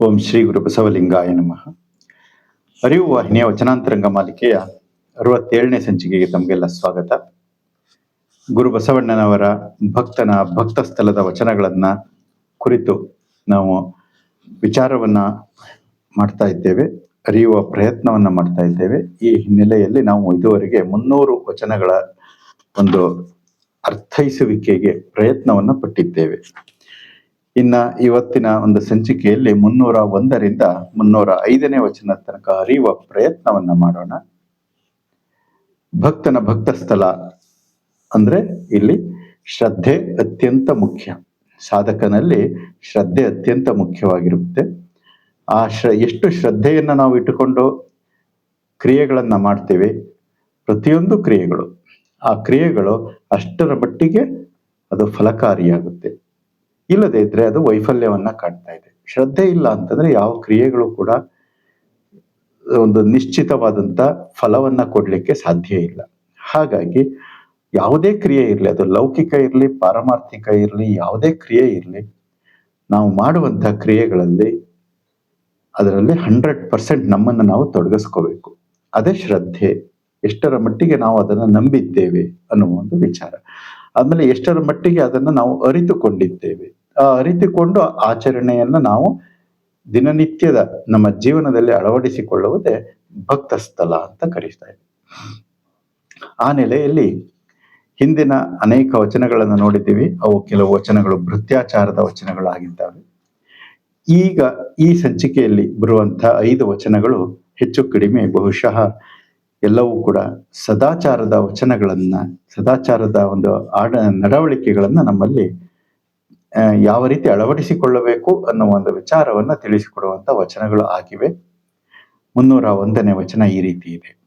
ಓಂ ಶ್ರೀ ಗುರು ಬಸವಲಿಂಗಾಯ ನಮಃ. ಅರಿವು ವಾಹಿನಿಯ ವಚನಾಂತರಂಗ ಮಾಲಿಕೆಯ ಅರವತ್ತೇಳನೇ ಸಂಚಿಕೆಗೆ ತಮಗೆಲ್ಲ ಸ್ವಾಗತ. ಗುರು ಬಸವಣ್ಣನವರ ಭಕ್ತನ ಭಕ್ತ ಸ್ಥಳದ ವಚನಗಳನ್ನು ಕುರಿತು ನಾವು ವಿಚಾರವನ್ನ ಮಾಡ್ತಾ ಇದ್ದೇವೆ, ಅರಿಯುವ ಪ್ರಯತ್ನವನ್ನ ಮಾಡ್ತಾ ಇದ್ದೇವೆ. ಈ ಹಿನ್ನೆಲೆಯಲ್ಲಿ ನಾವು ಇದುವರೆಗೆ ಮುನ್ನೂರು ವಚನಗಳ ಒಂದು ಅರ್ಥೈಸುವಿಕೆಗೆ ಪ್ರಯತ್ನವನ್ನ ಪಟ್ಟಿದ್ದೇವೆ. ಇನ್ನ ಇವತ್ತಿನ ಒಂದು ಸಂಚಿಕೆಯಲ್ಲಿ ಮುನ್ನೂರ ಒಂದರಿಂದ ಮುನ್ನೂರ ಐದನೇ ವಚನ ತನಕ ಅರಿಯುವ ಪ್ರಯತ್ನವನ್ನ ಮಾಡೋಣ. ಭಕ್ತನ ಭಕ್ತ ಸ್ಥಳ ಅಂದ್ರೆ ಇಲ್ಲಿ ಶ್ರದ್ಧೆ ಅತ್ಯಂತ ಮುಖ್ಯ. ಸಾಧಕನಲ್ಲಿ ಶ್ರದ್ಧೆ ಅತ್ಯಂತ ಮುಖ್ಯವಾಗಿರುತ್ತೆ. ಆ ಶ್ರ, ಎಷ್ಟು ಶ್ರದ್ಧೆಯನ್ನ ನಾವು ಇಟ್ಟುಕೊಂಡು ಕ್ರಿಯೆಗಳನ್ನ ಮಾಡ್ತೇವೆ? ಪ್ರತಿಯೊಂದು ಕ್ರಿಯೆಗಳು. ಆ ಕ್ರಿಯೆಗಳು ಅಷ್ಟರ ಮಟ್ಟಿಗೆ ಅದು ಫಲಕಾರಿಯಾಗುತ್ತೆ. ಇಲ್ಲದೆ ಇದ್ರೆ ಅದು ವೈಫಲ್ಯವನ್ನ ಕಾಣ್ತಾ ಇದೆ. ಶ್ರದ್ಧೆ ಇಲ್ಲ ಅಂತಂದ್ರೆ ಯಾವ ಕ್ರಿಯೆಗಳು ಕೂಡ ಒಂದು ನಿಶ್ಚಿತವಾದಂತ ಫಲವನ್ನ ಕೊಡ್ಲಿಕ್ಕೆ ಸಾಧ್ಯ ಇಲ್ಲ. ಹಾಗಾಗಿ ಯಾವುದೇ ಕ್ರಿಯೆ ಇರಲಿ, ಅದು ಲೌಕಿಕ ಇರಲಿ, ಪಾರಮಾರ್ಥಿಕ ಇರಲಿ, ಯಾವುದೇ ಕ್ರಿಯೆ ಇರಲಿ, ನಾವು ಮಾಡುವಂತ ಕ್ರಿಯೆಗಳಲ್ಲಿ ಅದರಲ್ಲಿ ಹಂಡ್ರೆಡ್ ಪರ್ಸೆಂಟ್ ನಮ್ಮನ್ನು ನಾವು ತೊಡಗಿಸ್ಕೋಬೇಕು. ಅದೇ ಶ್ರದ್ಧೆ, ಎಷ್ಟರ ಮಟ್ಟಿಗೆ ನಾವು ಅದನ್ನು ನಂಬಿದ್ದೇವೆ ಅನ್ನುವ ಒಂದು ವಿಚಾರ. ಆಮೇಲೆ ಎಷ್ಟರ ಮಟ್ಟಿಗೆ ಅದನ್ನು ನಾವು ಅರಿತುಕೊಂಡಿದ್ದೇವೆ. ಅರಿತುಕೊಂಡು ಆಚರಣೆಯನ್ನು ನಾವು ದಿನನಿತ್ಯದ ನಮ್ಮ ಜೀವನದಲ್ಲಿ ಅಳವಡಿಸಿಕೊಳ್ಳುವುದೇ ಭಕ್ತ ಸ್ಥಳ ಅಂತ ಕರೀತಾ ಇದೆ ಆ ನೆಲೆಯಲ್ಲಿ ಹಿಂದಿನ ಅನೇಕ ವಚನಗಳನ್ನು ನೋಡಿದ್ದೀವಿ. ಅವು ಕೆಲವು ವಚನಗಳು ಭೃತ್ಯಾಚಾರದ ವಚನಗಳಾಗಿದ್ದಾವೆ. ಈಗ ಈ ಸಂಚಿಕೆಯಲ್ಲಿ ಬರುವಂತಹ ಐದು ವಚನಗಳು ಹೆಚ್ಚು ಕಡಿಮೆ, ಬಹುಶಃ ಎಲ್ಲವೂ ಕೂಡ ಸದಾಚಾರದ ವಚನಗಳನ್ನ, ಸದಾಚಾರದ ಒಂದು ಆಡ, ನಡವಳಿಕೆಗಳನ್ನ ನಮ್ಮಲ್ಲಿ ಯಾವ ರೀತಿ ಅಳವಡಿಸಿಕೊಳ್ಳಬೇಕು ಅನ್ನೋ ಒಂದು ವಿಚಾರವನ್ನ ತಿಳಿಸಿಕೊಡುವಂತ ವಚನಗಳು ಆಗಿವೆ. ಮುನ್ನೂರ ಒಂದನೇ ವಚನ ಈ ರೀತಿ ಇದೆ.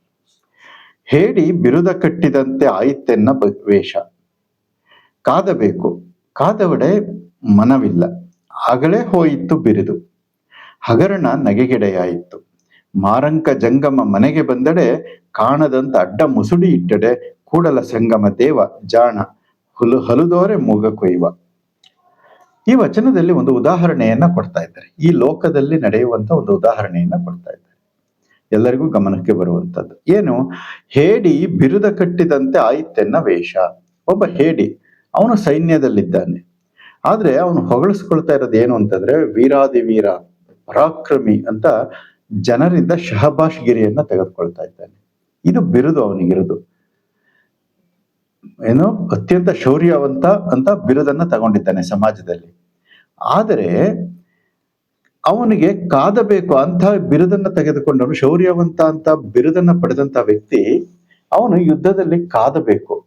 ಹೇಳಿ ಬಿರುದ ಕಟ್ಟಿದಂತೆ ಆಯಿತೆನ್ನ ವೇಷ. ಕಾದಬೇಕು, ಕಾದವಡೆ ಮನವಿಲ್ಲ. ಆಗಲೇ ಹೋಯಿತು ಬಿರುದು. ಹಗರಣ ನಗೆಗೆಡೆಯಾಯಿತು. ಮಾರಂಕ ಜಂಗಮ ಮನೆಗೆ ಬಂದಡೆ ಕಾಣದಂತ ಅಡ್ಡ ಮುಸುಡಿ ಇಟ್ಟಡೆ ಕೂಡಲ ಸಂಗಮ ದೇವ ಜಾಣ. ಹುಲು, ಹಲುದೋರೆ ಮೂಗ ಕೊಯ್ವ. ಈ ವಚನದಲ್ಲಿ ಒಂದು ಉದಾಹರಣೆಯನ್ನ ಕೊಡ್ತಾ ಇದ್ದಾರೆ. ಈ ಲೋಕದಲ್ಲಿ ನಡೆಯುವಂತ ಒಂದು ಉದಾಹರಣೆಯನ್ನ ಕೊಡ್ತಾ ಇದ್ದಾರೆ. ಎಲ್ಲರಿಗೂ ಗಮನಕ್ಕೆ ಬರುವಂತದ್ದು. ಏನು? ಹೇಡಿ ಬಿರುದ ಕಟ್ಟಿದಂತೆ ಆಯಿತೆನ್ನ ವೇಷ. ಒಬ್ಬ ಹೇಡಿ, ಅವನು ಸೈನ್ಯದಲ್ಲಿದ್ದಾನೆ. ಆದ್ರೆ ಅವನು ಹೊಗಳಿಸ್ಕೊಳ್ತಾ ಇರೋದು ಏನು ಅಂತಂದ್ರೆ ವೀರಾದಿ ವೀರ ಪರಾಕ್ರಮಿ ಅಂತ ಜನರಿಂದ ಶಹಬಾಷ್ಗಿರಿಯನ್ನ ತೆಗೆದುಕೊಳ್ತಾ ಇದ್ದಾನೆ. ಇದು ಬಿರುದು ಅವನಿಗಿರುದು. ಏನು? ಅತ್ಯಂತ ಶೌರ್ಯವಂತ ಅಂತ ಬಿರುದನ್ನ ತಗೊಂಡಿದ್ದಾನೆ ಸಮಾಜದಲ್ಲಿ. ಆದರೆ ಅವನಿಗೆ ಕಾದಬೇಕು ಅಂತ ಬಿರುದನ್ನ ತೆಗೆದುಕೊಂಡವನು ಶೌರ್ಯವಂತ ಅಂತ ಬಿರುದನ್ನ ಪಡೆದಂತ ವ್ಯಕ್ತಿ ಅವನು ಯುದ್ಧದಲ್ಲಿ ಕಾದಬೇಕು,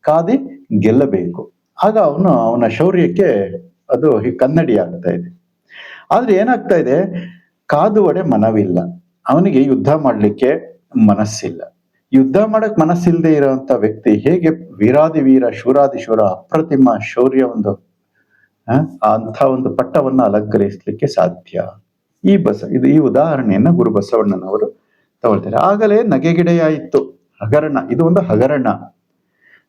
ಕಾದಿ ಗೆಲ್ಲಬೇಕು. ಆಗ ಅವನು ಅವನ ಶೌರ್ಯಕ್ಕೆ ಅದು ಕನ್ನಡಿ ಆಗ್ತಾ ಇದೆ. ಆದ್ರೆ ಏನಾಗ್ತಾ ಇದೆ? ಕಾದುವಡೆ ಮನವಿಲ್ಲ. ಅವನಿಗೆ ಯುದ್ಧ ಮಾಡ್ಲಿಕ್ಕೆ ಮನಸ್ಸಿಲ್ಲ. ಯುದ್ಧ ಮಾಡಕ್ ಮನಸ್ಸಿಲ್ಲದೆ ಇರುವಂತ ವ್ಯಕ್ತಿ ಹೇಗೆ ವೀರಾದಿ ವೀರ ಶೂರಾದಿ ಶೂರ ಅಪ್ರತಿಮ ಶೌರ್ಯ ಒಂದು ಅಂಥ ಒಂದು ಪಟ್ಟವನ್ನ ಅಲಂಕರಿಸಲಿಕ್ಕೆ ಸಾಧ್ಯ. ಈ ಬಸ, ಇದು ಈ ಉದಾಹರಣೆಯನ್ನ ಗುರು ಬಸವಣ್ಣನವರು ತಗೊಳ್ತಾರೆ. ಆಗಲೇ ನಗೆಗಿಡೆಯಾಯಿತು. ಹಗರಣ, ಇದು ಒಂದು ಹಗರಣ.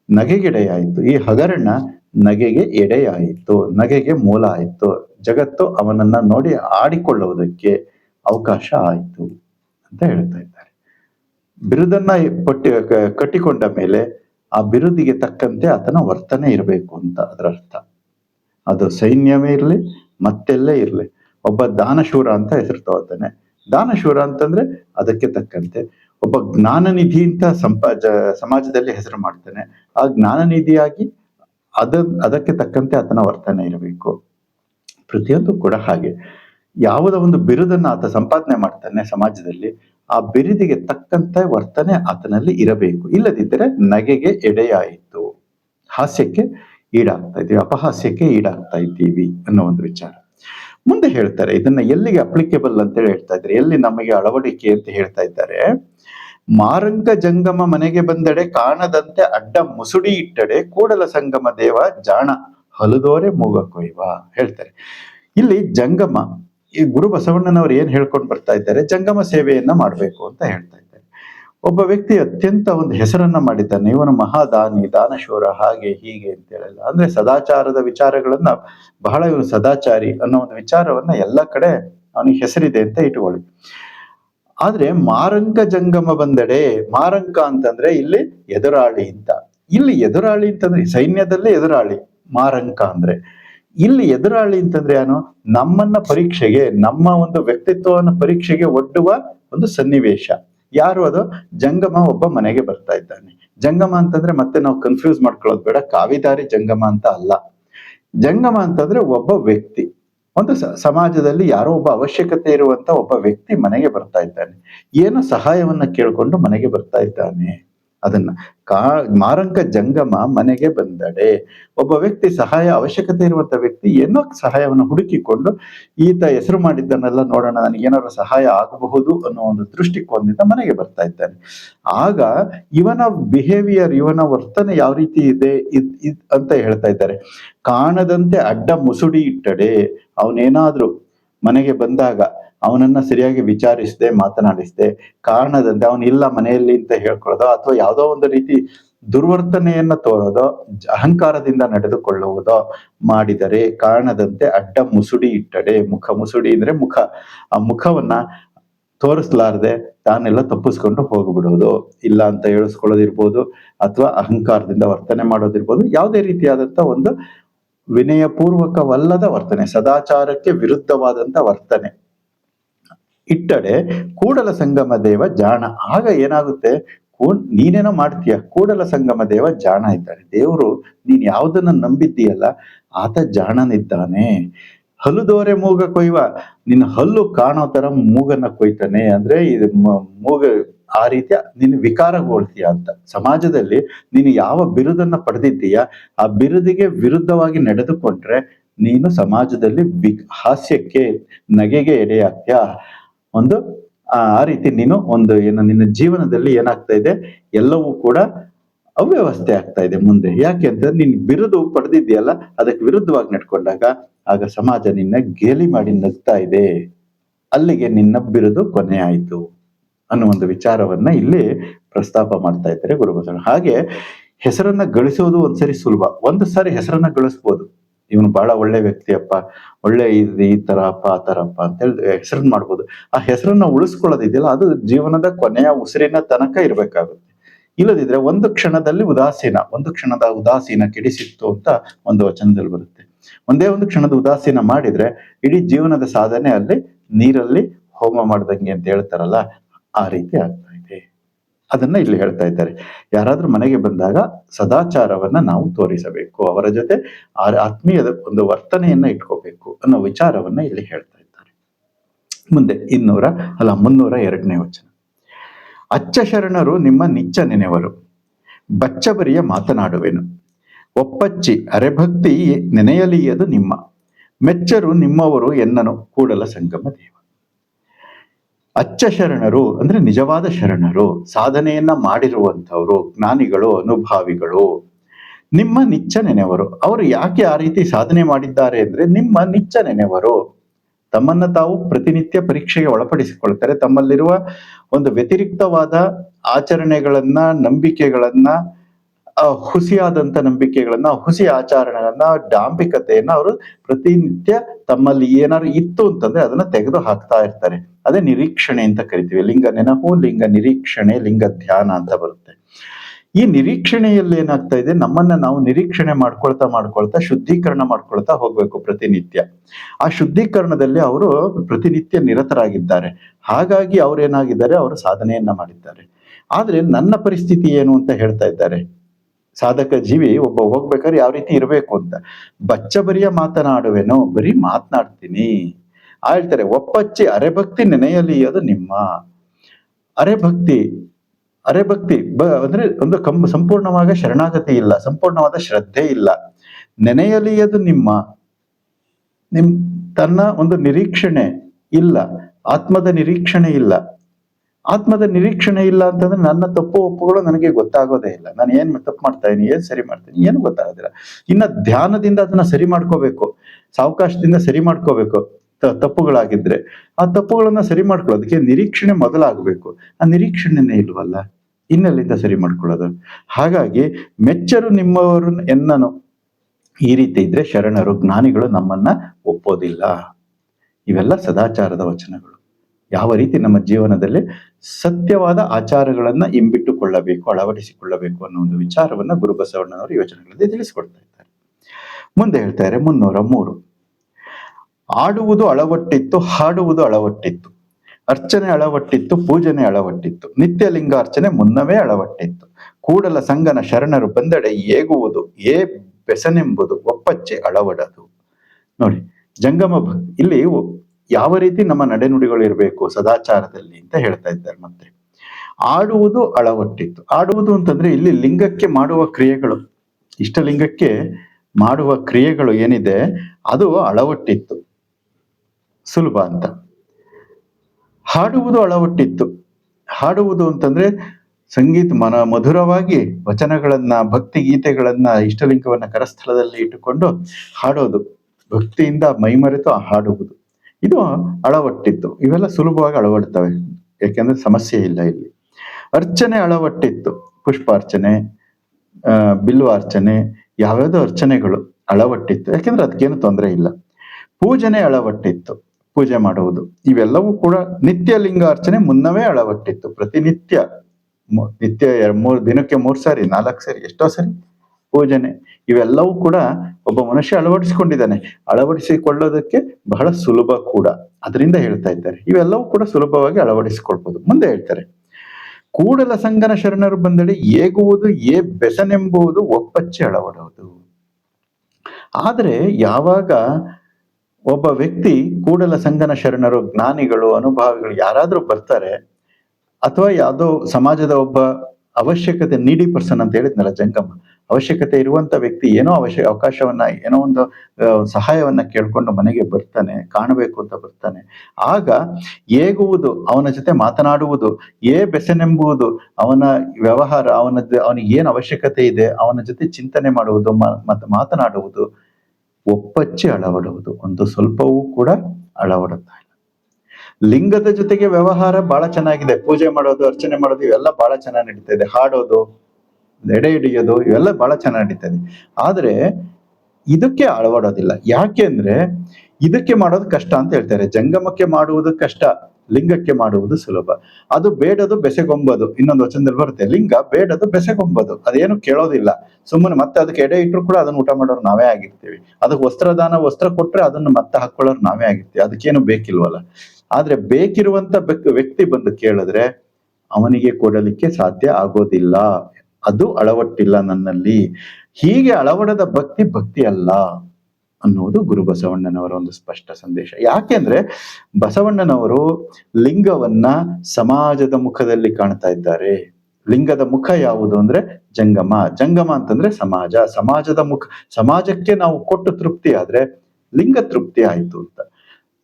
ನಗೆಗಿಡೆಯಾಯಿತು. ಈ ಹಗರಣ ನಗೆಗೆ ಎಡೆಯಾಯಿತು, ನಗೆಗೆ ಮೂಲ ಆಯಿತು ಜಗತ್ತು ಅವನನ್ನ ನೋಡಿ ಆಡಿಕೊಳ್ಳುವುದಕ್ಕೆ ಅವಕಾಶ ಆಯಿತು ಅಂತ ಹೇಳ್ತಾ ಇದ್ದಾರೆ. ಬಿರುದನ್ನ ಪಟ್ಟಿ ಕಟ್ಟಿಕೊಂಡ ಮೇಲೆ ಆ ಬಿರುದಿಗೆ ತಕ್ಕಂತೆ ಆತನ ವರ್ತನೆ ಇರಬೇಕು ಅಂತ ಅದರ ಅರ್ಥ. ಅದು ಸೈನ್ಯವೇ ಇರಲಿ, ಮತ್ತೆಲ್ಲೇ ಇರಲಿ. ಒಬ್ಬ ದಾನಶೂರ ಅಂತ ಹೆಸರು ತಗೋತಾನೆ. ದಾನಶೂರ ಅಂತಂದ್ರೆ ಅದಕ್ಕೆ ತಕ್ಕಂತೆ. ಒಬ್ಬ ಜ್ಞಾನನಿಧಿ ಅಂತ ಸಮಾಜದಲ್ಲಿ ಹೆಸರು ಮಾಡ್ತಾನೆ. ಆ ಜ್ಞಾನನಿಧಿಯಾಗಿ ಅದ, ಅದಕ್ಕೆ ತಕ್ಕಂತೆ ಆತನ ವರ್ತನೆ ಇರಬೇಕು. ಪ್ರತಿಯೊಂದು ಕೂಡ ಹಾಗೆ. ಯಾವುದೋ ಒಂದು ಬಿರುದನ್ನ ಆತ ಸಂಪಾದನೆ ಮಾಡ್ತಾನೆ ಸಮಾಜದಲ್ಲಿ, ಆ ಬಿರುದಿಗೆ ತಕ್ಕಂತೆ ವರ್ತನೆ ಆತನಲ್ಲಿ ಇರಬೇಕು. ಇಲ್ಲದಿದ್ದರೆ ನಗೆಗೆ ಎಡೆಯಾಯಿತು. ಹಾಸ್ಯಕ್ಕೆ ಈಡಾಗ್ತಾ ಇದ್ದೀವಿ ಅಪಹಾಸ್ಯಕ್ಕೆ ಈಡಾಗ್ತಾ ಇದ್ದೀವಿ ಅನ್ನೋ ಒಂದು ವಿಚಾರ. ಮುಂದೆ ಹೇಳ್ತಾರೆ, ಇದನ್ನ ಎಲ್ಲಿಗೆ ಅಪ್ಲಿಕೇಬಲ್ ಅಂತೇಳಿ ಹೇಳ್ತಾ ಇದ್ರೆ ಎಲ್ಲಿ ನಮಗೆ ಅಳವಡಿಕೆ ಅಂತ ಹೇಳ್ತಾ ಇದ್ದಾರೆ, ಮಾರಂಗ ಜಂಗಮ ಮನೆಗೆ ಬಂದಡೆ ಕಾಣದಂತೆ ಅಡ್ಡ ಮುಸುಡಿ ಇಟ್ಟಡೆ ಕೂಡಲ ಸಂಗಮ ದೇವ ಜಾಣ ಹಲದೋರೆ ಮೂಗ ಕೊಯ್ವ ಹೇಳ್ತಾರೆ. ಇಲ್ಲಿ ಜಂಗಮ, ಈ ಗುರು ಬಸವಣ್ಣನವರು ಏನ್ ಹೇಳ್ಕೊಂಡು ಬರ್ತಾ ಇದ್ದಾರೆ, ಜಂಗಮ ಸೇವೆಯನ್ನ ಮಾಡಬೇಕು ಅಂತ ಹೇಳ್ತಾ ಒಬ್ಬ ವ್ಯಕ್ತಿ ಅತ್ಯಂತ ಒಂದು ಹೆಸರನ್ನ ಮಾಡಿದ್ದಾನೆ. ಇವನು ಮಹಾದಾನಿ, ದಾನಶೂರ, ಹಾಗೆ ಹೀಗೆ ಅಂತ ಹೇಳಲ್ಲ ಅಂದ್ರೆ ಸದಾಚಾರದ ವಿಚಾರಗಳನ್ನ ಬಹಳ ಇವನು ಸದಾಚಾರಿ ಅನ್ನೋ ಒಂದು ವಿಚಾರವನ್ನ ಎಲ್ಲ ಕಡೆ ಅವನಿಗೆ ಹೆಸರಿದೆ ಅಂತ ಇಟ್ಕೊಳ್ಳಿ ಆದ್ರೆ ಮಾರಂಕ ಜಂಗಮ ಬಂದಡೆ ಮಾರಂಕ ಅಂತಂದ್ರೆ ಇಲ್ಲಿ ಎದುರಾಳಿ ಅಂತ. ಇಲ್ಲಿ ಎದುರಾಳಿ ಅಂತಂದ್ರೆ ಸೈನ್ಯದಲ್ಲೇ ಎದುರಾಳಿ ಮಾರಂಕ ಅಂದ್ರೆ. ಇಲ್ಲಿ ಎದುರಾಳಿ ಅಂತಂದ್ರೆ ಏನು ನಮ್ಮನ್ನ ಪರೀಕ್ಷೆಗೆ, ನಮ್ಮ ಒಂದು ವ್ಯಕ್ತಿತ್ವವನ್ನು ಪರೀಕ್ಷೆಗೆ ಒಡ್ಡುವ ಒಂದು ಸನ್ನಿವೇಶ. ಯಾರು ಅದು? ಜಂಗಮ ಒಬ್ಬ ಮನೆಗೆ ಬರ್ತಾ ಇದ್ದಾನೆ. ಜಂಗಮ ಅಂತಂದ್ರೆ ಮತ್ತೆ ನಾವು ಕನ್ಫ್ಯೂಸ್ ಮಾಡ್ಕೊಳ್ಳೋದು ಬೇಡ. ಕಾವಿದಾರಿ ಜಂಗಮ ಅಂತ ಅಲ್ಲ. ಜಂಗಮ ಅಂತಂದ್ರೆ ಒಬ್ಬ ವ್ಯಕ್ತಿ. ಒಂದು ಸಮಾಜದಲ್ಲಿ ಯಾರೋ ಒಬ್ಬ ಅವಶ್ಯಕತೆ ಇರುವಂತ ಒಬ್ಬ ವ್ಯಕ್ತಿ ಮನೆಗೆ ಬರ್ತಾ ಇದ್ದಾನೆ. ಏನೋ ಸಹಾಯವನ್ನ ಕೇಳ್ಕೊಂಡು ಮನೆಗೆ ಬರ್ತಾ ಇದ್ದಾನೆ? ಅದನ್ನ ಕಾ, ಮಾರಂಕ ಜಂಗಮ ಮನೆಗೆ ಬಂದಡೆ. ಒಬ್ಬ ವ್ಯಕ್ತಿ ಸಹಾಯ, ಅವಶ್ಯಕತೆ ಇರುವಂತ ವ್ಯಕ್ತಿ ಏನೋ ಸಹಾಯವನ್ನು ಹುಡುಕಿಕೊಂಡು ಈತ ಹೆಸರು ಮಾಡಿದ್ದನ್ನೆಲ್ಲ ನೋಡೋಣ, ನನಗೇನಾದ್ರು ಸಹಾಯ ಆಗಬಹುದು ಅನ್ನೋ ಒಂದು ದೃಷ್ಟಿಕೋನದಿಂದ ಮನೆಗೆ ಬರ್ತಾ ಇದ್ದಾನೆ. ಆಗ ಇವನ ಬಿಹೇವಿಯರ್ ಇವನ ವರ್ತನೆ ಯಾವ ರೀತಿ ಇದೆ ಅಂತ ಹೇಳ್ತಾ ಇದ್ದಾರೆ. ಕಾಣದಂತೆ ಅಡ್ಡ ಮುಸುಡಿ ಇಟ್ಟಡೆ. ಅವನೇನಾದ್ರೂ ಮನೆಗೆ ಬಂದಾಗ ಅವನನ್ನ ಸರಿಯಾಗಿ ವಿಚಾರಿಸದೆ, ಮಾತನಾಡಿಸದೆ, ಕಾರಣದಂತೆ ಅವನು ಇಲ್ಲ ಮನೆಯಲ್ಲಿ ಅಂತ ಹೇಳ್ಕೊಳ್ಳೋದೋ ಅಥವಾ ಯಾವುದೋ ಒಂದು ರೀತಿ ದುರ್ವರ್ತನೆಯನ್ನ ತೋರೋದೋ, ಅಹಂಕಾರದಿಂದ ನಡೆದುಕೊಳ್ಳುವುದೋ ಮಾಡಿದರೆ ಕಾರಣದಂತೆ ಅಡ್ಡ ಮುಸುಡಿ ಇಟ್ಟಡೆ ಮುಖ ಮುಸುಡಿ ಅಂದ್ರೆ ಮುಖ, ಆ ಮುಖವನ್ನ ತೋರಿಸ್ಲಾರ್ದೆ ತಾನೆಲ್ಲ ತಪ್ಪಿಸ್ಕೊಂಡು ಹೋಗ್ಬಿಡೋದು, ಇಲ್ಲ ಅಂತ ಹೇಳಿಸ್ಕೊಳ್ಳೋದಿರ್ಬೋದು ಅಥವಾ ಅಹಂಕಾರದಿಂದ ವರ್ತನೆ ಮಾಡೋದಿರ್ಬೋದು, ಯಾವುದೇ ರೀತಿಯಾದಂತ ಒಂದು ವಿನಯಪೂರ್ವಕವಲ್ಲದ ವರ್ತನೆ, ಸದಾಚಾರಕ್ಕೆ ವಿರುದ್ಧವಾದಂತ ವರ್ತನೆ. ಇಟ್ಟಡೆ ಕೂಡಲ ಸಂಗಮ ದೇವ ಜಾಣ. ಆಗ ಏನಾಗುತ್ತೆ? ಕೂ, ನೀನೇನೋ ಮಾಡ್ತೀಯ? ಕೂಡಲ ಸಂಗಮ ದೇವ ಜಾಣ ಇದ್ದಾನೆ. ದೇವರು, ನೀನ್ ಯಾವ್ದನ್ನ ನಂಬಿದ್ದೀಯಲ್ಲ, ಆತ ಜಾಣನಿದ್ದಾನೆ. ಹಲ್ಲುದೋರೆ ಮೂಗ ಕೊಯ್ಯುವ ನಿನ್ನ ಹಲ್ಲು ಕಾಣೋ ತರ ಮೂಗನ್ನ ಕೊಯ್ತಾನೆ. ಅಂದ್ರೆ ಇದು ಮೂಗ ಆ ರೀತಿಯ ನೀನು ವಿಕಾರಗೊಳ್ತೀಯ ಅಂತ. ಸಮಾಜದಲ್ಲಿ ನೀನು ಯಾವ ಬಿರುದನ್ನ ಪಡೆದಿದ್ದೀಯ, ಆ ಬಿರುದಿಗೆ ವಿರುದ್ಧವಾಗಿ ನಡೆದುಕೊಂಡ್ರೆ ನೀನು ಸಮಾಜದಲ್ಲಿ ವಿ ಹಾಸ್ಯಕ್ಕೆ ನಗೆಗೆ ಎಡೆಯಾಗ್ತೀಯ? ಒಂದು, ಆ ರೀತಿ ನೀನು ಒಂದು ಏನು ನಿನ್ನ ಜೀವನದಲ್ಲಿ ಏನಾಗ್ತಾ ಇದೆ, ಎಲ್ಲವೂ ಕೂಡ ಅವ್ಯವಸ್ಥೆ ಆಗ್ತಾ ಇದೆ ಮುಂದೆ. ಯಾಕೆ ಅಂತ ನೀನ್ ಬಿರುದು ಪಡೆದಿದ್ಯಲ್ಲ ಅದಕ್ಕೆ ವಿರುದ್ಧವಾಗಿ ನಡ್ಕೊಂಡಾಗ ಆಗ ಸಮಾಜ ನಿನ್ನ ಗೇಲಿ ಮಾಡಿ ನಗ್ತಾ ಇದೆ. ಅಲ್ಲಿಗೆ ನಿನ್ನ ಬಿರುದು ಕೊನೆ ಆಯ್ತು ಅನ್ನೋ ಒಂದು ವಿಚಾರವನ್ನ ಇಲ್ಲಿ ಪ್ರಸ್ತಾಪ ಮಾಡ್ತಾ ಇದ್ದಾರೆ ಗುರುಬಸವಣ್ಣ. ಹಾಗೆ ಹೆಸರನ್ನ ಗಳಿಸೋದು ಒಂದ್ಸರಿ ಸುಲಭ. ಒಂದು ಸಾರಿ ಹೆಸರನ್ನ ಗಳಿಸ್ಬೋದು. ಇವನು ಬಹಳ ಒಳ್ಳೆ ವ್ಯಕ್ತಿಯಪ್ಪ, ಒಳ್ಳೆ ಇದು ಈ ತರಪ್ಪ ಆ ತರಪ್ಪ ಅಂತ ಹೇಳಿ ಹೆಸರನ್ನ ಮಾಡ್ಬೋದು. ಆ ಹೆಸರನ್ನ ಉಳಿಸ್ಕೊಳ್ಳೋದಿದೆಯಲ್ಲ, ಅದು ಜೀವನದ ಕೊನೆಯ ಉಸಿರಿನ ತನಕ ಇರಬೇಕಾಗುತ್ತೆ. ಇಲ್ಲದಿದ್ರೆ ಒಂದು ಕ್ಷಣದಲ್ಲಿ ಉದಾಸೀನ, ಒಂದು ಕ್ಷಣದ ಉದಾಸೀನ ಕೆಡಿಸಿತ್ತು ಅಂತ ಒಂದು ವಚನದಲ್ಲಿ ಬರುತ್ತೆ. ಒಂದೇ ಒಂದು ಕ್ಷಣದ ಉದಾಸೀನ ಮಾಡಿದ್ರೆ ಇಡೀ ಜೀವನದ ಸಾಧನೆ ಅಲ್ಲಿ, ನೀರಲ್ಲಿ ಹೋಮ ಮಾಡ್ದಂಗೆ ಅಂತ ಹೇಳ್ತಾರಲ್ಲ ಆ ರೀತಿ ಆಗ್ತಾ ಇದೆ. ಅದನ್ನ ಇಲ್ಲಿ ಹೇಳ್ತಾ ಇದ್ದಾರೆ. ಯಾರಾದ್ರೂ ಮನೆಗೆ ಬಂದಾಗ ಸದಾಚಾರವನ್ನ ನಾವು ತೋರಿಸಬೇಕು. ಅವರ ಜೊತೆ ಆತ್ಮೀಯದ ಒಂದು ವರ್ತನೆಯನ್ನ ಇಟ್ಕೋಬೇಕು ಅನ್ನೋ ವಿಚಾರವನ್ನ ಇಲ್ಲಿ ಹೇಳ್ತಾ ಇದ್ದಾರೆ. ಮುಂದೆ ಇನ್ನೂರ, ಅಲ್ಲ ಮುನ್ನೂರ ಎರಡನೇ ವಚನ. ಅಚ್ಚ ಶರಣರು ನಿಮ್ಮ ನಿಚ್ಚ ನೆನೆವರು. ಬಚ್ಚಬರಿಯ ಮಾತನಾಡುವೆನು. ಒಪ್ಪಚ್ಚಿ ಅರೆಭಕ್ತಿ ನೆನೆಯಲಿಯದು ನಿಮ್ಮ. ಮೆಚ್ಚರು ನಿಮ್ಮವರು ಎನ್ನನು ಕೂಡಲ ಸಂಗಮ ದೇವ. ಅಚ್ಚ ಶರಣರು ಅಂದ್ರೆ ನಿಜವಾದ ಶರಣರು, ಸಾಧನೆಯನ್ನ ಮಾಡಿರುವಂಥವರು, ಜ್ಞಾನಿಗಳು, ಅನುಭಾವಿಗಳು, ನಿಮ್ಮ ನಿಚ್ಚ ನೆನೆವರು. ಅವರು ಯಾಕೆ ಆ ರೀತಿ ಸಾಧನೆ ಮಾಡಿದ್ದಾರೆ ಅಂದ್ರೆ ನಿಮ್ಮ ನಿಚ್ಚ ನೆನೆವರು. ತಮ್ಮನ್ನ ತಾವು ಪ್ರತಿನಿತ್ಯ ಪರೀಕ್ಷೆಗೆ ಒಳಪಡಿಸಿಕೊಳ್ತಾರೆ. ತಮ್ಮಲ್ಲಿರುವ ಒಂದು ವ್ಯತಿರಿಕ್ತವಾದ ಆಚರಣೆಗಳನ್ನ, ನಂಬಿಕೆಗಳನ್ನ ಹುಸಿಯಾದಂತ ನಂಬಿಕೆಗಳನ್ನ, ಹುಸಿ ಆಚರಣೆಗಳನ್ನ ಡಾಂಬಿಕತೆಯನ್ನ ಅವರು ಪ್ರತಿನಿತ್ಯ ತಮ್ಮಲ್ಲಿ ಏನಾದ್ರು ಇತ್ತು ಅಂತಂದ್ರೆ ಅದನ್ನ ತೆಗೆದು ಹಾಕ್ತಾ ಇರ್ತಾರೆ. ಅದೇ ನಿರೀಕ್ಷಣೆ ಅಂತ ಕರಿತೀವಿ. ಲಿಂಗ ನೆನಪು, ಲಿಂಗ ನಿರೀಕ್ಷಣೆ, ಲಿಂಗ ಧ್ಯಾನ ಅಂತ ಬರುತ್ತೆ. ಈ ನಿರೀಕ್ಷಣೆಯಲ್ಲಿ ಏನಾಗ್ತಾ ಇದೆ? ನಮ್ಮನ್ನ ನಾವು ನಿರೀಕ್ಷಣೆ ಮಾಡ್ಕೊಳ್ತಾ ಮಾಡ್ಕೊಳ್ತಾ ಶುದ್ಧೀಕರಣ ಮಾಡ್ಕೊಳ್ತಾ ಹೋಗ್ಬೇಕು ಪ್ರತಿನಿತ್ಯ. ಆ ಶುದ್ಧೀಕರಣದಲ್ಲಿ ಅವರು ಪ್ರತಿನಿತ್ಯ ನಿರತರಾಗಿದ್ದಾರೆ. ಹಾಗಾಗಿ ಅವ್ರೇನಾಗಿದ್ದಾರೆ ಅವರು ಸಾಧನೆಯನ್ನ ಮಾಡಿದ್ದಾರೆ. ಆದ್ರೆ ನನ್ನ ಪರಿಸ್ಥಿತಿ ಏನು ಅಂತ ಹೇಳ್ತಾ ಇದ್ದಾರೆ? ಸಾಧಕ ಜೀವಿ ಒಬ್ಬ ಹೋಗ್ಬೇಕಾದ್ರೆ ಯಾವ ರೀತಿ ಇರಬೇಕು ಅಂತ. ಬಚ್ಚ ಬರಿಯ ಮಾತನಾಡುವೆನೋ, ಬರೀ ಮಾತನಾಡ್ತೀನಿ. ಆ ಹೇಳ್ತಾರೆ, ಒಪ್ಪಚ್ಚಿ ಅರೆಭಕ್ತಿ ನೆನೆಯಲಿ ಅದು ನಿಮ್ಮ. ಅರೆಭಕ್ತಿ ಅರೆಭಕ್ತಿ ಬ ಅಂದ್ರೆ ಒಂದು ಕಂಬ ಸಂಪೂರ್ಣವಾದ ಶರಣಾಗತಿ ಇಲ್ಲ, ಸಂಪೂರ್ಣವಾದ ಶ್ರದ್ಧೆ ಇಲ್ಲ. ನೆನೆಯಲಿಯದು ನಿಮ್ಮ. ನಿಮ್ ತನ್ನ ಒಂದು ನಿರೀಕ್ಷಣೆ ಇಲ್ಲ, ಆತ್ಮದ ನಿರೀಕ್ಷಣೆ ಇಲ್ಲ. ಆತ್ಮದ ನಿರೀಕ್ಷಣೆ ಇಲ್ಲ ಅಂತಂದ್ರೆ ನನ್ನ ತಪ್ಪು ಒಪ್ಪುಗಳು ನನಗೆ ಗೊತ್ತಾಗೋದೇ ಇಲ್ಲ. ನಾನು ಏನ್ ತಪ್ಪು ಮಾಡ್ತಾ ಇದೀನಿ, ಏನ್ ಸರಿ ಮಾಡ್ತೀನಿ ಏನು ಗೊತ್ತಾಗೋದಿಲ್ಲ. ಇನ್ನ ಧ್ಯಾನದಿಂದ ಅದನ್ನ ಸರಿ ಮಾಡ್ಕೋಬೇಕು. ಸಾವಕಾಶದಿಂದ ಸರಿ ಮಾಡ್ಕೋಬೇಕು. ತಪ್ಪುಗಳಾಗಿದ್ರೆ ಆ ತಪ್ಪುಗಳನ್ನ ಸರಿ ಮಾಡ್ಕೊಳ್ಳೋದಕ್ಕೆ ನಿರೀಕ್ಷಣೆ ಮೊದಲಾಗಬೇಕು. ಆ ನಿರೀಕ್ಷಣೆನೇ ಇಲ್ವಲ್ಲ? ಇನ್ನಲ್ಲಿಂದ ಸರಿ ಮಾಡ್ಕೊಳ್ಳೋದು? ಹಾಗಾಗಿ ಮೆಚ್ಚರು ನಿಮ್ಮವರು ಎನ್ನನು. ಈ ರೀತಿ ಇದ್ರೆ ಶರಣರು, ಜ್ಞಾನಿಗಳು ನಮ್ಮನ್ನ ಒಪ್ಪೋದಿಲ್ಲ. ಇವೆಲ್ಲ ಸದಾಚಾರದ ವಚನಗಳು. ಯಾವ ರೀತಿ ನಮ್ಮ ಜೀವನದಲ್ಲಿ ಸತ್ಯವಾದ ಆಚಾರಗಳನ್ನ ಇಂಬಿಟ್ಟುಕೊಳ್ಳಬೇಕು ಅಳವಡಿಸಿಕೊಳ್ಳಬೇಕು ಅನ್ನೋ ಒಂದು ವಿಚಾರವನ್ನ ಗುರು ಬಸವಣ್ಣನವರು ಯೋಚನೆಗಳಲ್ಲಿ ತಿಳಿಸಿಕೊಡ್ತಾ ಇದ್ದಾರೆ. ಮುಂದೆ ಹೇಳ್ತಾರೆ ಮುನ್ನೂರ ಮೂರು. ಆಡುವುದು ಅಳವಟ್ಟಿತ್ತು, ಹಾಡುವುದು ಅಳವಟ್ಟಿತ್ತು. ಅರ್ಚನೆ ಅಳವಟ್ಟಿತ್ತು, ಪೂಜನೆ ಅಳವಟ್ಟಿತ್ತು. ನಿತ್ಯ ಲಿಂಗಾರ್ಚನೆ ಮುನ್ನವೇ ಅಳವಟ್ಟಿತ್ತು. ಕೂಡಲ ಸಂಗನ ಶರಣರು ಬಂದೆಡೆ ಏಗುವುದು, ಏ ಬೆಸನೆಂಬುದು ಒಪ್ಪಚ್ಚೆ ಅಳವಡದು. ನೋಡಿ, ಜಂಗಮ ಭಕ್ತಿ ಇಲ್ಲಿ ಯಾವ ರೀತಿ ನಮ್ಮ ನಡೆನುಡಿಗಳು ಇರಬೇಕು ಸದಾಚಾರದಲ್ಲಿ ಅಂತ ಹೇಳ್ತಾ ಇದ್ದಾರೆ ಮತ್ತೆ ಆಡುವುದು ಅಳವಟ್ಟಿತ್ತು. ಆಡುವುದು ಅಂತಂದ್ರೆ ಇಲ್ಲಿ ಲಿಂಗಕ್ಕೆ ಮಾಡುವ ಕ್ರಿಯೆಗಳು. ಇಷ್ಟಲಿಂಗಕ್ಕೆ ಮಾಡುವ ಕ್ರಿಯೆಗಳು ಏನಿದೆ, ಅದು ಅಳವಟ್ಟಿತ್ತು. ಸುಲಭ ಅಂತ. ಹಾಡುವುದು ಅಳವಟ್ಟಿತ್ತು. ಹಾಡುವುದು ಅಂತಂದ್ರೆ ಸಂಗೀತ ಮನ ಮಧುರವಾಗಿ ವಚನಗಳನ್ನ, ಭಕ್ತಿ ಗೀತೆಗಳನ್ನ ಇಷ್ಟಲಿಂಗವನ್ನ ಕರಸ್ಥಳದಲ್ಲಿ ಇಟ್ಟುಕೊಂಡು ಹಾಡೋದು. ಭಕ್ತಿಯಿಂದ ಮೈಮರೆತು ಹಾಡುವುದು. ಇದು ಅಳವಟ್ಟಿತ್ತು. ಇವೆಲ್ಲ ಸುಲಭವಾಗಿ ಅಳವಡ್ತವೆ. ಯಾಕೆಂದ್ರೆ ಸಮಸ್ಯೆ ಇಲ್ಲ ಇಲ್ಲಿ. ಅರ್ಚನೆ ಅಳವಟ್ಟಿತ್ತು. ಪುಷ್ಪಾರ್ಚನೆ ಬಿಲ್ವಾರ್ಚನೆ ಯಾವ್ಯಾವುದೋ ಅರ್ಚನೆಗಳು ಅಳವಟ್ಟಿತ್ತು. ಯಾಕೆಂದ್ರೆ ಅದಕ್ಕೇನು ತೊಂದರೆ ಇಲ್ಲ. ಪೂಜನೆ ಅಳವಟ್ಟಿತ್ತು. ಪೂಜೆ ಮಾಡುವುದು. ಇವೆಲ್ಲವೂ ಕೂಡ ನಿತ್ಯ ಲಿಂಗಾರ್ಚನೆ ಮುನ್ನವೇ ಅಳವಟ್ಟಿತ್ತು. ಪ್ರತಿನಿತ್ಯ ನಿತ್ಯ ಮೂರ್ ದಿನಕ್ಕೆ ಮೂರ್ ಸಾರಿ, ನಾಲ್ಕು ಸಾರಿ, ಎಷ್ಟೋ ಸರಿ. ಪೂಜನೆ ಇವೆಲ್ಲವೂ ಕೂಡ ಒಬ್ಬ ಮನುಷ್ಯ ಅಳವಡಿಸಿಕೊಂಡಿದ್ದಾನೆ. ಅಳವಡಿಸಿಕೊಳ್ಳೋದಕ್ಕೆ ಬಹಳ ಸುಲಭ ಕೂಡ. ಅದರಿಂದ ಹೇಳ್ತಾ ಇದ್ದಾರೆ. ಇವೆಲ್ಲವೂ ಕೂಡ ಸುಲಭವಾಗಿ ಅಳವಡಿಸಿಕೊಳ್ಬಹುದು ಮುಂದೆ ಹೇಳ್ತಾರೆ. ಕೂಡಲ ಸಂಗನ ಶರಣರು ಬಂದಡೆ ಏಗುವುದು, ಏ ಬೆಸನೆಂಬುವುದು ಒಪ್ಪಚ್ಚೆ ಅಳವಡುವುದು ಆದರೆ ಯಾವಾಗ ಒಬ್ಬ ವ್ಯಕ್ತಿ ಕೂಡಲ ಸಂಗನ ಶರಣರು, ಜ್ಞಾನಿಗಳು, ಅನುಭವಗಳು ಯಾರಾದರೂ ಬರ್ತಾರೆ, ಅಥವಾ ಯಾವುದೋ ಸಮಾಜದ ಒಬ್ಬ ಅವಶ್ಯಕತೆ ನೀಡಿ ಪರ್ಸನ್ ಅಂತ ಹೇಳಿದ್ನಲ್ಲ ಜಂಗಮ ಅವಶ್ಯಕತೆ ಇರುವಂತ ವ್ಯಕ್ತಿ ಏನೋ ಅವಶ್ಯ, ಅವಕಾಶವನ್ನ, ಏನೋ ಒಂದು ಸಹಾಯವನ್ನ ಕೇಳ್ಕೊಂಡು ಮನೆಗೆ ಬರ್ತಾನೆ, ಕಾಣಬೇಕು ಅಂತ ಬರ್ತಾನೆ. ಆಗ ಏಗುವುದು ಅವನ ಜೊತೆ ಮಾತನಾಡುವುದು, ಏ ಬೆಸನೆಂಬುವುದು, ಅವನ ವ್ಯವಹಾರ ಅವನ ಅವನಿಗೆ ಏನು ಅವಶ್ಯಕತೆ ಇದೆ, ಅವನ ಜೊತೆ ಚಿಂತನೆ ಮಾಡುವುದು ಮತ್ತೆ ಮಾತನಾಡುವುದು, ಒಪ್ಪಚ್ಚಿ ಅಳವಡುವುದು. ಒಂದು ಸ್ವಲ್ಪವೂ ಕೂಡ ಅಳವಡುತ್ತಾ ಇಲ್ಲ. ಲಿಂಗದ ಜೊತೆಗೆ ವ್ಯವಹಾರ ಬಹಳ ಚೆನ್ನಾಗಿದೆ. ಪೂಜೆ ಮಾಡೋದು, ಅರ್ಚನೆ ಮಾಡೋದು, ಇವೆಲ್ಲ ಬಹಳ ಚೆನ್ನಾಗಿ ನಡೀತಾ ಇದೆ. ಹಾಡೋದು ಎಡೆ ಹಿಡಿಯೋದು ಇವೆಲ್ಲ ಬಹಳ ಚೆನ್ನಾಗಿ ನಡೀತದೆ ಆದ್ರೆ ಇದಕ್ಕೆ ಅಳವಡೋದಿಲ್ಲ. ಯಾಕೆ ಅಂದ್ರೆ ಇದಕ್ಕೆ ಮಾಡೋದು ಕಷ್ಟ ಅಂತ ಹೇಳ್ತಾರೆ. ಜಂಗಮಕ್ಕೆ ಮಾಡುವುದು ಕಷ್ಟ, ಲಿಂಗಕ್ಕೆ ಮಾಡುವುದು ಸುಲಭ. ಅದು ಬೇಡದು ಬೆಸೆಗೊಂಬದು. ಇನ್ನೊಂದು ವಚನದಲ್ಲಿ ಬರುತ್ತೆ, ಲಿಂಗ ಬೇಡದು ಬೆಸೆಗೊಂಬದು. ಅದೇನು ಕೇಳೋದಿಲ್ಲ. ಸುಮ್ಮನೆ ಮತ್ತೆ ಅದಕ್ಕೆ ಎಡೆ ಇಟ್ಟರು ಕೂಡ ಅದನ್ನ ಊಟ ಮಾಡೋರು ನಾವೇ ಆಗಿರ್ತೀವಿ. ಅದಕ್ಕೆ ವಸ್ತ್ರದಾನ ವಸ್ತ್ರ ಕೊಟ್ರೆ ಅದನ್ನು ಮತ್ತೆ ಹಾಕೊಳ್ಳೋರು ನಾವೇ ಆಗಿರ್ತೀವಿ. ಅದಕ್ಕೇನು ಬೇಕಿಲ್ವಲ್ಲ. ಆದ್ರೆ ಬೇಕಿರುವಂತ ಬೆಕ್- ವ್ಯಕ್ತಿ ಬಂದು ಕೇಳಿದ್ರೆ ಅವನಿಗೆ ಕೊಡಲಿಕ್ಕೆ ಸಾಧ್ಯ ಆಗೋದಿಲ್ಲ. ಅದು ಅಳವಟ್ಟಿಲ್ಲ ನನ್ನಲ್ಲಿ. ಹೀಗೆ ಅಳವಡದ ಭಕ್ತಿ ಭಕ್ತಿ ಅಲ್ಲ ಅನ್ನೋದು ಗುರು ಬಸವಣ್ಣನವರ ಒಂದು ಸ್ಪಷ್ಟ ಸಂದೇಶ. ಯಾಕೆಂದ್ರೆ ಬಸವಣ್ಣನವರು ಲಿಂಗವನ್ನ ಸಮಾಜದ ಮುಖದಲ್ಲಿ ಕಾಣ್ತಾ ಇದ್ದಾರೆ. ಲಿಂಗದ ಮುಖ ಯಾವುದು ಅಂದ್ರೆ ಜಂಗಮ. ಜಂಗಮ ಅಂತಂದ್ರೆ ಸಮಾಜ. ಸಮಾಜದ ಮುಖ, ಸಮಾಜಕ್ಕೆ ನಾವು ಕೊಟ್ಟು ತೃಪ್ತಿ ಆದ್ರೆ ಲಿಂಗ ತೃಪ್ತಿ ಆಯ್ತು ಅಂತ.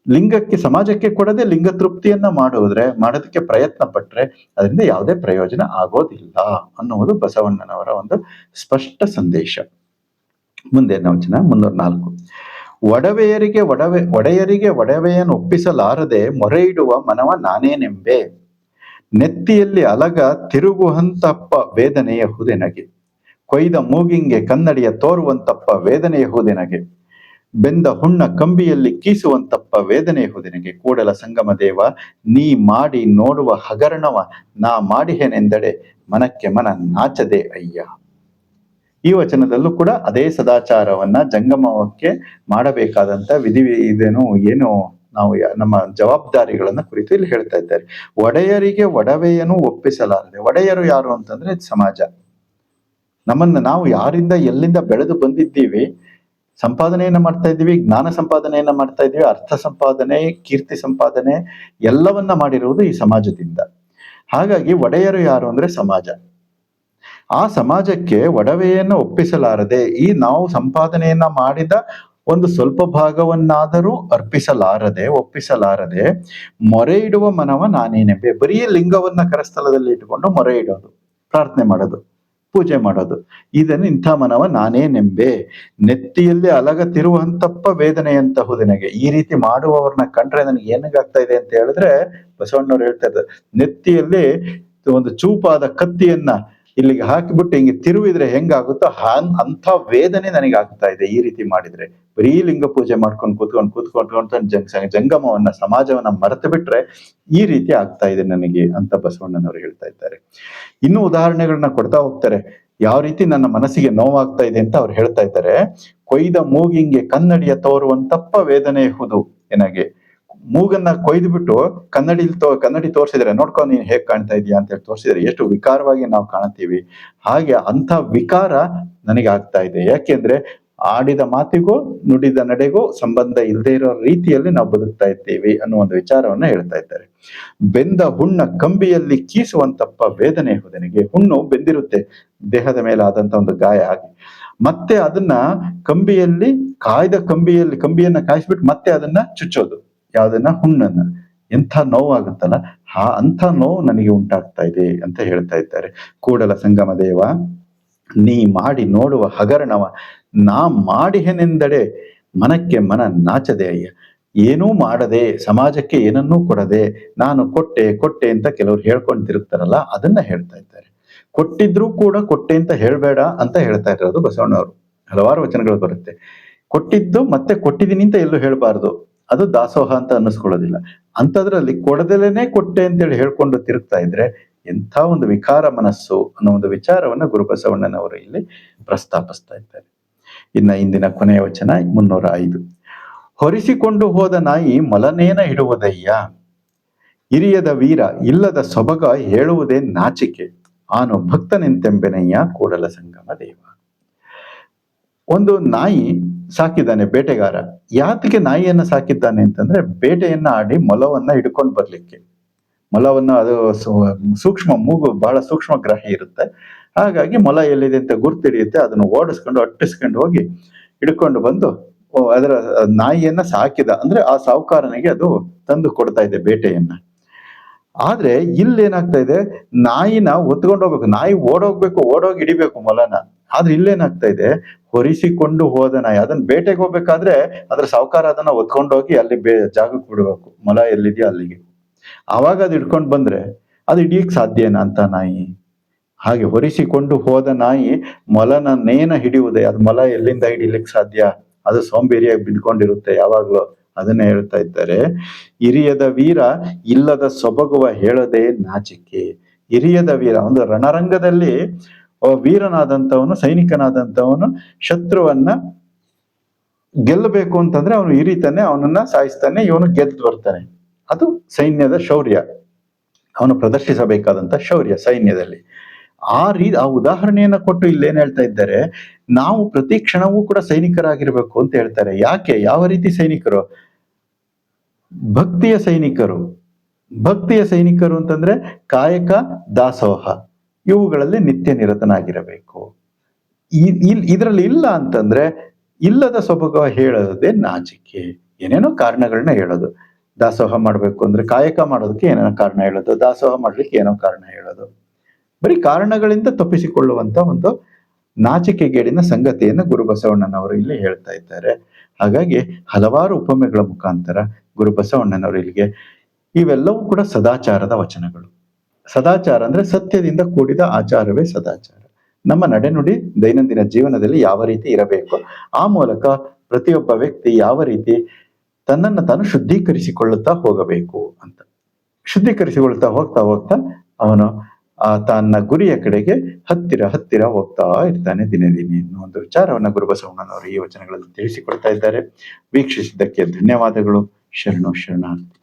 ಲಿಂಗಕ್ಕೆ, ಸಮಾಜಕ್ಕೆ ಕೊಡದೆ ಲಿಂಗ ತೃಪ್ತಿಯನ್ನ ಮಾಡೋದ್ರೆ ಮಾಡೋದಕ್ಕೆ ಪ್ರಯತ್ನ ಪಟ್ರೆ ಅದರಿಂದ ಯಾವುದೇ ಪ್ರಯೋಜನ ಆಗೋದಿಲ್ಲ ಅನ್ನುವುದು ಬಸವಣ್ಣನವರ ಒಂದು ಸ್ಪಷ್ಟ ಸಂದೇಶ. ಮುಂದೆ ವಚನ ಮುನ್ನೂರ ನಾಲ್ಕು ಒಡವೆಯರಿಗೆ ಒಡವೆ, ಒಡೆಯರಿಗೆ ಒಡವೆಯನ್ನು ಒಪ್ಪಿಸಲಾರದೆ ಮೊರೆ ಇಡುವ ಮನವ ನಾನೇನೆಂಬೆ. ನೆತ್ತಿಯಲ್ಲಿ ಅಲಗ ತಿರುಗುವಂತಪ್ಪ ವೇದನೆಯ ಹುದೆನಗೆ. ಕೊಯ್ದ ಮೂಗಿಂಗೆ ಕನ್ನಡಿಯ ತೋರುವಂತಪ್ಪ ವೇದನೆಯ ಹುದೆನಗೆ. ಬೆಂದ ಹುಣ್ಣ ಕಂಬಿಯಲ್ಲಿ ಕೀಸುವಂತಪ್ಪ ವೇದನೆ ಹುದಿನಿಗೆ, ಕೂಡಲ ಸಂಗಮ ದೇವ, ನೀ ಮಾಡಿ ನೋಡುವ ಹಗರಣವ, ನಾ ಮಾಡಿಹೇನೆಂದಡೆ ಮನಕ್ಕೆ ಮನ ನಾಚದೆ ಅಯ್ಯ. ಈ ವಚನದಲ್ಲೂ ಕೂಡ ಅದೇ ಸದಾಚಾರವನ್ನ ಜಂಗಮಕ್ಕೆ ಮಾಡಬೇಕಾದಂತ ವಿಧಿ ಇದೇನು ಏನು ನಾವು ನಮ್ಮ ಜವಾಬ್ದಾರಿಗಳನ್ನ ಕುರಿತು ಇಲ್ಲಿ ಹೇಳ್ತಾ ಇದ್ದಾರೆ. ಒಡೆಯರಿಗೆ ಒಡವೆಯನ್ನು ಒಪ್ಪಿಸಲಾರದೆ, ಒಡೆಯರು ಯಾರು ಅಂತಂದ್ರೆ ಸಮಾಜ. ನಮ್ಮನ್ನ ನಾವು ಯಾರಿಂದ ಎಲ್ಲಿಂದ ಬೆಳೆದು ಬಂದಿದ್ದೀವಿ ಸಂಪಾದನೆಯನ್ನ ಮಾಡ್ತಾ ಇದ್ದೀವಿ, ಜ್ಞಾನ ಸಂಪಾದನೆಯನ್ನ ಮಾಡ್ತಾ ಇದ್ದೀವಿ, ಅರ್ಥ ಸಂಪಾದನೆ, ಕೀರ್ತಿ ಸಂಪಾದನೆ ಎಲ್ಲವನ್ನ ಮಾಡಿರುವುದು ಈ ಸಮಾಜದಿಂದ. ಹಾಗಾಗಿ ಒಡೆಯರು ಯಾರು ಅಂದ್ರೆ ಸಮಾಜ. ಆ ಸಮಾಜಕ್ಕೆ ಒಡವೆಯನ್ನು ಒಪ್ಪಿಸಲಾರದೆ ಈ ನಾವು ಸಂಪಾದನೆಯನ್ನ ಮಾಡಿದ ಒಂದು ಸ್ವಲ್ಪ ಭಾಗವನ್ನಾದರೂ ಅರ್ಪಿಸಲಾರದೆ, ಒಪ್ಪಿಸಲಾರದೆ ಮೊರೆ ಇಡುವ ಮನವ ನಾನೇನೆಂಬೆ. ಬರೀ ಲಿಂಗವನ್ನ ಕರಸ್ಥಲದಲ್ಲಿ ಇಟ್ಟುಕೊಂಡು ಮೊರೆ ಇಡೋದು, ಪ್ರಾರ್ಥನೆ ಮಾಡೋದು. ಪೂಜೆ ಮಾಡೋದು. ಇದನ್ನು ಇಂಥ ಮನವ ನಾನೇ ನೆಂಬೆ. ನೆತ್ತಿಯಲ್ಲಿ ಅಲಗತಿರುವಂತಪ್ಪ ಹುದಿನಗೆ ಈ ರೀತಿ ಮಾಡುವವರನ್ನ ಕಂಡ್ರೆ ನನಗೆ ಏನಾಗ್ತಾ ಇದೆ ಅಂತ ಹೇಳಿದ್ರೆ ಬಸವಣ್ಣವ್ರು ಹೇಳ್ತಾ ಇದ್ದಾರೆ ನೆತ್ತಿಯಲ್ಲಿ ಒಂದು ಚೂಪಾದ ಕತ್ತಿಯನ್ನ ಇಲ್ಲಿಗೆ ಹಾಕಿಬಿಟ್ಟು ಹಿಂಗೆ ತಿರುವಿದ್ರೆ ಹೆಂಗಾಗುತ್ತೋ ಅಂತ ಅಂಥ ವೇದನೆ ನನಗೆ ಆಗ್ತಾ ಇದೆ ಈ ರೀತಿ ಮಾಡಿದ್ರೆ. ಬರೀ ಲಿಂಗ ಪೂಜೆ ಮಾಡ್ಕೊಂಡು ಕೂತ್ಕೊಂಡು ಕೂತ್ಕೊಂಡು ಜಂಗ ಜಂಗಮವನ್ನ, ಸಮಾಜವನ್ನ ಮರೆತು ಬಿಟ್ರೆ ಈ ರೀತಿ ಆಗ್ತಾ ಇದೆ ನನಗೆ ಅಂತ ಬಸವಣ್ಣನವರು ಹೇಳ್ತಾ ಇದ್ದಾರೆ. ಇನ್ನು ಉದಾಹರಣೆಗಳನ್ನ ಕೊಡ್ತಾ ಹೋಗ್ತಾರೆ. ಯಾವ ರೀತಿ ನನ್ನ ಮನಸ್ಸಿಗೆ ನೋವಾಗ್ತಾ ಇದೆ ಅಂತ ಅವ್ರು ಹೇಳ್ತಾ ಇದ್ದಾರೆ. ಕೊಯ್ದ ಮೂಗಿಂಗೆ ಕನ್ನಡಿಯ ತೋರುವಂತಪ್ಪ ವೇದನೆ ಹುದು ಏನಾಗೆ ಮೂಗನ್ನ ಕೊಯ್ದು ಬಿಟ್ಟು ಕನ್ನಡಿ ತೋ, ಕನ್ನಡಿ ತೋರಿಸಿದ್ರೆ ನೋಡ್ಕೊ ನೀನ್ ಹೇಗ್ ಕಾಣ್ತಾ ಇದೀಯಾ ಅಂತ ಹೇಳಿ ತೋರಿಸಿದ್ರೆ ಎಷ್ಟು ವಿಕಾರವಾಗಿ ನಾವು ಕಾಣ್ತೀವಿ. ಹಾಗೆ ಅಂತ ವಿಕಾರ ನನಗೆ ಆಗ್ತಾ ಇದೆ. ಯಾಕೆಂದ್ರೆ ಆಡಿದ ಮಾತಿಗೂ, ನುಡಿದ ನಡೆಗೂ ಸಂಬಂಧ ಇಲ್ಲದೆ ಇರೋ ರೀತಿಯಲ್ಲಿ ನಾವು ಬದುಕ್ತಾ ಇದ್ದೇವೆ ಅನ್ನೋ ಒಂದು ವಿಚಾರವನ್ನ ಹೇಳ್ತಾ ಇದ್ದಾರೆ. ಬೆಂದ ಹುಣ್ಣ ಕಂಬಿಯಲ್ಲಿ ಕೀಸುವಂತಪ್ಪ ವೇದನೆ ಹುದನಿಗೆ. ಹುಣ್ಣು ಬೆಂದಿರುತ್ತೆ, ದೇಹದ ಮೇಲೆ ಆದಂತ ಒಂದು ಗಾಯ ಆಗಿ ಮತ್ತೆ ಅದನ್ನ ಕಂಬಿಯಲ್ಲಿ, ಕಾಯ್ದ ಕಂಬಿಯಲ್ಲಿ, ಕಂಬಿಯನ್ನ ಕಾಯಿಸ್ಬಿಟ್ಟು ಮತ್ತೆ ಅದನ್ನ ಚುಚ್ಚೋದು. ಯಾವ್ದನ್ನ? ಹುಣ್ಣನ್ನ. ಎಂಥ ನೋವಾಗುತ್ತಲ್ಲ, ಆ ಅಂಥ ನೋವು ನನಗೆ ಉಂಟಾಗ್ತಾ ಇದೆ ಅಂತ ಹೇಳ್ತಾ ಇದ್ದಾರೆ. ಕೂಡಲ ಸಂಗಮ ದೇವ, ನೀ ಮಾಡಿ ನೋಡುವ ಹಗರಣವ ನಾ ಮಾಡಿಹೆನೆಂದಡೆ ಮನಕ್ಕೆ ಮನ ನಾಚದೆ ಅಯ್ಯ. ಏನೂ ಮಾಡದೆ, ಸಮಾಜಕ್ಕೆ ಏನನ್ನೂ ಕೊಡದೆ, ನಾನು ಕೊಟ್ಟೆ ಕೊಟ್ಟೆ ಅಂತ ಕೆಲವರು ಹೇಳ್ಕೊಂಡು ತಿರುಗ್ತಾರಲ್ಲ, ಅದನ್ನ ಹೇಳ್ತಾ ಇದ್ದಾರೆ. ಕೊಟ್ಟಿದ್ರೂ ಕೂಡ ಕೊಟ್ಟೆ ಅಂತ ಹೇಳ್ಬೇಡ ಅಂತ ಹೇಳ್ತಾ ಇರೋದು ಬಸವಣ್ಣವರು. ಹಲವಾರು ವಚನಗಳು ಬರುತ್ತೆ. ಕೊಟ್ಟಿದ್ದು ಮತ್ತೆ ಕೊಟ್ಟಿದ್ದೀನಿ ಅಂತ ಎಲ್ಲೂ ಹೇಳಬಾರ್ದು. ಅದು ದಾಸೋಹ ಅಂತ ಅನ್ನಿಸ್ಕೊಳ್ಳೋದಿಲ್ಲ. ಅಂಥದ್ರಲ್ಲಿ ಕೊಡದಲೇನೆ ಕೊಟ್ಟೆ ಅಂತೇಳಿ ಹೇಳ್ಕೊಂಡು ತಿರುಗ್ತಾ ಇದ್ರೆ ಎಂಥ ಒಂದು ವಿಕಾರ ಮನಸ್ಸು ಅನ್ನೋ ಒಂದು ವಿಚಾರವನ್ನ ಗುರುಬಸವಣ್ಣನವರು ಇಲ್ಲಿ ಪ್ರಸ್ತಾಪಿಸ್ತಾ ಇದ್ದಾರೆ. ಇನ್ನ ಇಂದಿನ ಕೊನೆಯ ವಚನ ಮುನ್ನೂರ ಐದು. ಹೊರಿಸಿಕೊಂಡು ಹೋದ ನಾಯಿ ಮಲನೇನ ಇಡುವುದಯ್ಯ? ಹಿರಿಯದ ವೀರ ಇಲ್ಲದ ಸೊಬಗ ಹೇಳುವುದೇ ನಾಚಿಕೆ. ಆನು ಭಕ್ತನೆಂತೆಂಬೆನಯ್ಯ ಕೂಡಲ ಸಂಗಮ ದೇವ. ಒಂದು ನಾಯಿ ಸಾಕಿದ್ದಾನೆ ಬೇಟೆಗಾರ. ಯಾತಕ್ಕೆ ನಾಯಿಯನ್ನ ಸಾಕಿದ್ದಾನೆ ಅಂತಂದ್ರೆ ಬೇಟೆಯನ್ನ ಆಡಿ ಮೊಲವನ್ನ ಹಿಡ್ಕೊಂಡು ಬರ್ಲಿಕ್ಕೆ. ಮೊಲವನ್ನ ಅದು ಸೂಕ್ಷ್ಮ ಮೂಗು ಬಹಳ ಸೂಕ್ಷ್ಮ ಗ್ರಾಹಿ ಇರುತ್ತೆ. ಹಾಗಾಗಿ ಮೊಲ ಎಲ್ಲಿದೆ ಅಂತ ಗುರ್ತಿಡಿಯುತ್ತೆ ಅದನ್ನು ಓಡಿಸ್ಕೊಂಡು, ಅಟ್ಟಿಸ್ಕೊಂಡು ಹೋಗಿ ಹಿಡ್ಕೊಂಡು ಬಂದು ಅದರ ನಾಯಿಯನ್ನ ಸಾಕಿದ. ಅಂದ್ರೆ ಆ ಸಾಹುಕಾರನಿಗೆ ಅದು ತಂದು ಕೊಡ್ತಾ ಇದೆ ಬೇಟೆಯನ್ನ. ಆದ್ರೆ ಇಲ್ಲಿ ಏನಾಗ್ತಾ ಇದೆ? ನಾಯಿನ ಒತ್ಕೊಂಡು ಹೋಗ್ಬೇಕು. ನಾಯಿ ಓಡೋಗ್ಬೇಕು, ಓಡೋಗಿ ಹಿಡಿಬೇಕು ಮೊಲನ. ಆದ್ರೆ ಇಲ್ಲೇನಾಗ್ತಾ ಇದೆ? ಹೊರಿಸಿಕೊಂಡು ಹೋದ ನಾಯಿ. ಅದನ್ನ ಬೇಟೆಗೆ ಹೋಗ್ಬೇಕಾದ್ರೆ ಅದ್ರ ಸಾಹುಕಾರ ಅದನ್ನ ಒತ್ಕೊಂಡೋಗಿ ಅಲ್ಲಿ ಬೇ, ಜಾಗಕ್ಕೆ ಬಿಡ್ಬೇಕು. ಮೊಲ ಎಲ್ಲಿದೆಯೋ ಅಲ್ಲಿಗೆ. ಆವಾಗ ಅದು ಹಿಡ್ಕೊಂಡು ಬಂದ್ರೆ ಅದು ಹಿಡಿಯಕ್ ಸಾಧ್ಯನಾ ಅಂತ ನಾಯಿ? ಹಾಗೆ ಹೊರಿಸಿಕೊಂಡು ಹೋದ ನಾಯಿ ಮೊಲನ ನೇನ ಹಿಡಿಯುವುದೇ. ಅದು ಮೊಲ ಎಲ್ಲಿಂದ ಹಿಡಿಲಿಕ್ಕೆ ಸಾಧ್ಯ? ಅದು ಸೋಂಬೇರಿಯಾಗಿ ಬಿದ್ಕೊಂಡಿರುತ್ತೆ ಯಾವಾಗ್ಲೂ ಅದನ್ನೇ ಹೇಳ್ತಾ ಇದ್ದಾರೆ. ಹಿರಿಯದ ವೀರ ಇಲ್ಲದ ಸೊಬಗುವ ಹೇಳದೆ ನಾಚಿಕೆ. ಹಿರಿಯದ ವೀರ, ಒಂದು ರಣರಂಗದಲ್ಲಿ ವೀರನಾದಂಥವನು, ಸೈನಿಕನಾದಂಥವನು ಶತ್ರುವನ್ನ ಗೆಲ್ಲಬೇಕು ಅಂತಂದ್ರೆ ಅವನು ಹಿರಿತಾನೆ, ಅವನನ್ನ ಸಾಯಿಸ್ತಾನೆ, ಇವನು ಗೆದ್ದು ಬರ್ತಾನೆ. ಅದು ಸೈನ್ಯದ ಶೌರ್ಯ. ಅವನು ಪ್ರದರ್ಶಿಸಬೇಕಾದಂತ ಶೌರ್ಯ ಸೈನ್ಯದಲ್ಲಿ. ಆ ರೀ, ಆ ಉದಾಹರಣೆಯನ್ನ ಕೊಟ್ಟು ಇಲ್ಲೇನ್ ಹೇಳ್ತಾ ಇದ್ದಾರೆ, ನಾವು ಪ್ರತಿ ಕ್ಷಣವೂ ಕೂಡ ಸೈನಿಕರಾಗಿರ್ಬೇಕು ಅಂತ ಹೇಳ್ತಾರೆ. ಯಾಕೆ? ಯಾವ ರೀತಿ ಸೈನಿಕರು? ಭಕ್ತಿಯ ಸೈನಿಕರು. ಭಕ್ತಿಯ ಸೈನಿಕರು ಅಂತಂದ್ರೆ ಕಾಯಕ, ದಾಸೋಹ, ಇವುಗಳಲ್ಲಿ ನಿತ್ಯ ನಿರತನಾಗಿರಬೇಕು. ಇದರಲ್ಲಿ ಇಲ್ಲ ಅಂತಂದ್ರೆ ಇಲ್ಲದ ಸೊಬಗ ಹೇಳೋದೇ ನಾಚಿಕೆ. ಏನೇನೋ ಕಾರಣಗಳನ್ನ ಹೇಳೋದು. ದಾಸೋಹ ಮಾಡ್ಬೇಕು ಅಂದ್ರೆ ಕಾಯಕ ಮಾಡೋದಕ್ಕೆ ಏನೇನೋ ಕಾರಣ ಹೇಳೋದು, ದಾಸೋಹ ಮಾಡ್ಲಿಕ್ಕೆ ಏನೋ ಕಾರಣ ಹೇಳೋದು. ಬರೀ ಕಾರಣಗಳಿಂದ ತಪ್ಪಿಸಿಕೊಳ್ಳುವಂತ ಒಂದು ನಾಚಿಕೆಗೇಡಿನ ಸಂಗತಿಯನ್ನು ಗುರುಬಸವಣ್ಣನವರು ಇಲ್ಲಿ ಹೇಳ್ತಾ ಇದ್ದಾರೆ. ಹಾಗಾಗಿ ಹಲವಾರು ಉಪಮೆಗಳ ಮುಖಾಂತರ ಗುರುಬಸವಣ್ಣನವರು ಇಲ್ಲಿಗೆ ಇವೆಲ್ಲವೂ ಕೂಡ ಸದಾಚಾರದ ವಚನಗಳು. ಸದಾಚಾರ ಅಂದ್ರೆ ಸತ್ಯದಿಂದ ಕೂಡಿದ ಆಚಾರವೇ ಸದಾಚಾರ. ನಮ್ಮ ನಡೆನುಡಿ ದೈನಂದಿನ ಜೀವನದಲ್ಲಿ ಯಾವ ರೀತಿ ಇರಬೇಕು, ಆ ಮೂಲಕ ಪ್ರತಿಯೊಬ್ಬ ವ್ಯಕ್ತಿ ಯಾವ ರೀತಿ ತನ್ನನ್ನು ತಾನು ಶುದ್ಧೀಕರಿಸಿಕೊಳ್ಳುತ್ತಾ ಹೋಗಬೇಕು ಅಂತ. ಶುದ್ಧೀಕರಿಸಿಕೊಳ್ಳುತ್ತಾ ಹೋಗ್ತಾ ಹೋಗ್ತಾ ಅವನು ತನ್ನ ಗುರಿಯ ಕಡೆಗೆ ಹತ್ತಿರ ಹತ್ತಿರ ಹೋಗ್ತಾ ಇರ್ತಾನೆ ದಿನೇ ದಿನೇ ಎನ್ನುವ ಒಂದು ವಿಚಾರವನ್ನ ಗುರುಬಸವಣ್ಣನವರು ಈ ವಚನಗಳಲ್ಲಿ ತಿಳಿಸಿಕೊಡ್ತಾ ಇದ್ದಾರೆ. ವೀಕ್ಷಿಸಿದ್ದಕ್ಕೆ ಧನ್ಯವಾದಗಳು. ಶರಣು ಶರಣಾರ್ಥಿ.